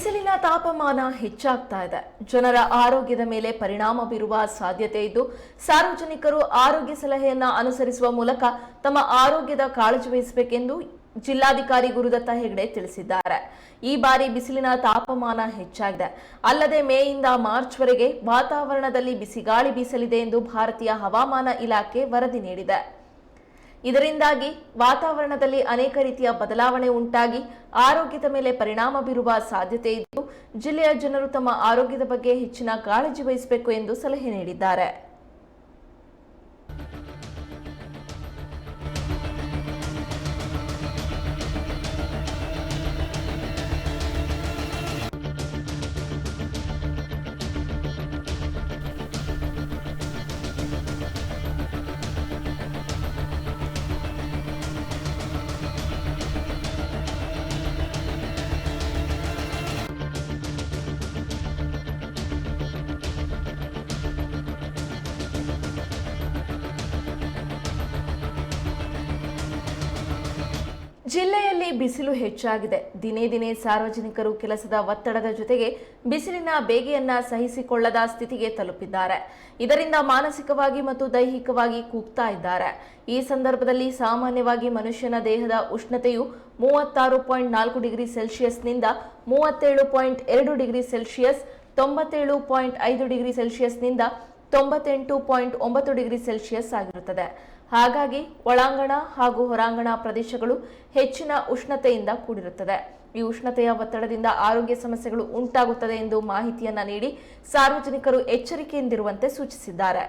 ಬಿಸಿಲಿನ ತಾಪಮಾನ ಹೆಚ್ಚಾಗ್ತಾ ಇದೆ. ಜನರ ಆರೋಗ್ಯದ ಮೇಲೆ ಪರಿಣಾಮ ಬೀರುವ ಸಾಧ್ಯತೆ ಇದ್ದು, ಸಾರ್ವಜನಿಕರು ಆರೋಗ್ಯ ಸಲಹೆಯನ್ನ ಅನುಸರಿಸುವ ಮೂಲಕ ತಮ್ಮ ಆರೋಗ್ಯದ ಕಾಳಜಿ ವಹಿಸಬೇಕೆಂದು ಜಿಲ್ಲಾಧಿಕಾರಿ ಗುರುದತ್ತ ಹೆಗಡೆ ತಿಳಿಸಿದ್ದಾರೆ. ಈ ಬಾರಿ ಬಿಸಿಲಿನ ತಾಪಮಾನ ಹೆಚ್ಚಾಗಿದೆ. ಅಲ್ಲದೆ ಮೇಯಿಂದ ಮಾರ್ಚ್ವರೆಗೆ ವಾತಾವರಣದಲ್ಲಿ ಬಿಸಿಗಾಳಿ ಬೀಸಲಿದೆ ಎಂದು ಭಾರತೀಯ ಹವಾಮಾನ ಇಲಾಖೆ ವರದಿ ನೀಡಿದೆ. ಇದರಿಂದಾಗಿ ವಾತಾವರಣದಲ್ಲಿ ಅನೇಕ ರೀತಿಯ ಬದಲಾವಣೆ ಉಂಟಾಗಿ ಆರೋಗ್ಯದ ಮೇಲೆ ಪರಿಣಾಮ ಬೀರುವ ಸಾಧ್ಯತೆ ಇದ್ದು, ಜಿಲ್ಲೆಯ ಜನರು ತಮ್ಮ ಆರೋಗ್ಯದ ಬಗ್ಗೆ ಹೆಚ್ಚಿನ ಕಾಳಜಿ ವಹಿಸಬೇಕು ಎಂದು ಸಲಹೆ ನೀಡಿದ್ದಾರೆ. ಜಿಲ್ಲೆಯಲ್ಲಿ ಬಿಸಿಲು ಹೆಚ್ಚಾಗಿದೆ. ದಿನೇ ದಿನೇ ಸಾರ್ವಜನಿಕರು ಕೆಲಸದ ಒತ್ತಡದ ಜೊತೆಗೆ ಬಿಸಿಲಿನ ಬೇಗೆಯನ್ನ ಸಹಿಸಿಕೊಳ್ಳದ ಸ್ಥಿತಿಗೆ ತಲುಪಿದ್ದಾರೆ. ಇದರಿಂದ ಮಾನಸಿಕವಾಗಿ ಮತ್ತು ದೈಹಿಕವಾಗಿ ಕೂಗ್ತಾ ಇದ್ದಾರೆ. ಈ ಸಂದರ್ಭದಲ್ಲಿ ಸಾಮಾನ್ಯವಾಗಿ ಮನುಷ್ಯನ ದೇಹದ ಉಷ್ಣತೆಯು ಮೂವತ್ತಾರು ಪಾಯಿಂಟ್ ನಾಲ್ಕು ಡಿಗ್ರಿ ಸೆಲ್ಸಿಯಸ್ನಿಂದ ಮೂವತ್ತೇಳು ಪಾಯಿಂಟ್ ಎರಡು ಡಿಗ್ರಿ ಸೆಲ್ಸಿಯಸ್, ತೊಂಬತ್ತೇಳು ಪಾಯಿಂಟ್ ಐದು ಡಿಗ್ರಿ ಸೆಲ್ಸಿಯಸ್ನಿಂದ ತೊಂಬತ್ತೆಂಟು ಪಾಯಿಂಟ್ ಒಂಬತ್ತು ಡಿಗ್ರಿ ಸೆಲ್ಸಿಯಸ್ ಆಗಿರುತ್ತದೆ. ಹಾಗಾಗಿ ಒಳಾಂಗಣ ಹಾಗೂ ಹೊರಾಂಗಣ ಪ್ರದೇಶಗಳು ಹೆಚ್ಚಿನ ಉಷ್ಣತೆಯಿಂದ ಕೂಡಿರುತ್ತದೆ. ಈ ಉಷ್ಣತೆಯ ಒತ್ತಡದಿಂದ ಆರೋಗ್ಯ ಸಮಸ್ಯೆಗಳು ಉಂಟಾಗುತ್ತದೆ ಎಂದು ಮಾಹಿತಿಯನ್ನ ನೀಡಿ ಸಾರ್ವಜನಿಕರು ಎಚ್ಚರಿಕೆಯಿಂದಿರುವಂತೆ ಸೂಚಿಸಿದ್ದಾರೆ.